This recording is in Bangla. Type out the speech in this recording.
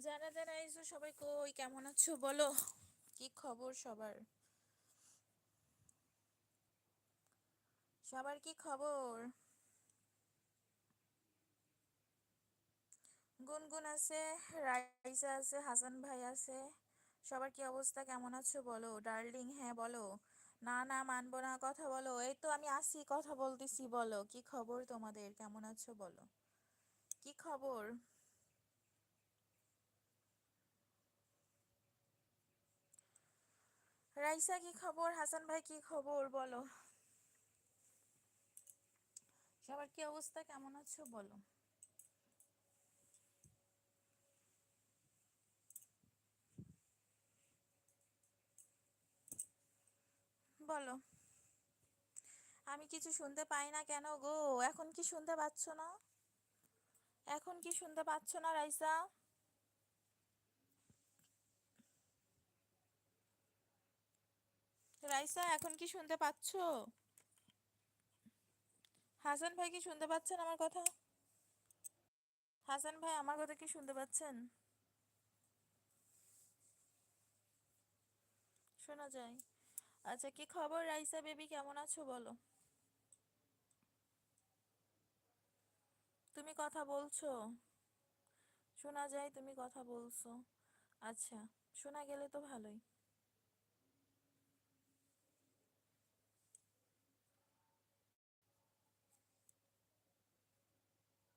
যারা যারা আইসো সবাই কই, কেমন আছো বলো? কি খবর সবার? সবার কি খবর? গুনগুন আছে, রাইসা আছে, হাসান ভাই আছে। সবার কি অবস্থা? কেমন আছো বলো? ডার্লিং হ্যাঁ বলো। না না, মানবো না, কথা বলো। এই তো আমি আসি কথা বলতেছি, বলো। কি খবর তোমাদের? কেমন আছো বলো? কি খবর? রাইসা, কি খবর? হাসান ভাই, কি খবর? বলো। সবার কি অবস্থা? কেমন আছো? বলো। বলো। আমি কিছু শুনতে পাই না কেন গো? এখন কি শুনতে পাচ্ছ না? এখন কি শুনতে পাচ্ছ না রাইসা? রাইসা, এখন কি শুনতে পাচ্ছ? হাসান ভাই কি শুনতে পাচ্ছেন আমার কথা? হাসান ভাই, আমার কথা কি শুনতে পাচ্ছেন? শোনা যায়। আচ্ছা কি খবর রাইসা বেবি? কেমন আছো বলো? তুমি কথা বলছো। শোনা যায় তুমি কথা বলছো। আচ্ছা শোনা গেলে তো ভালোই।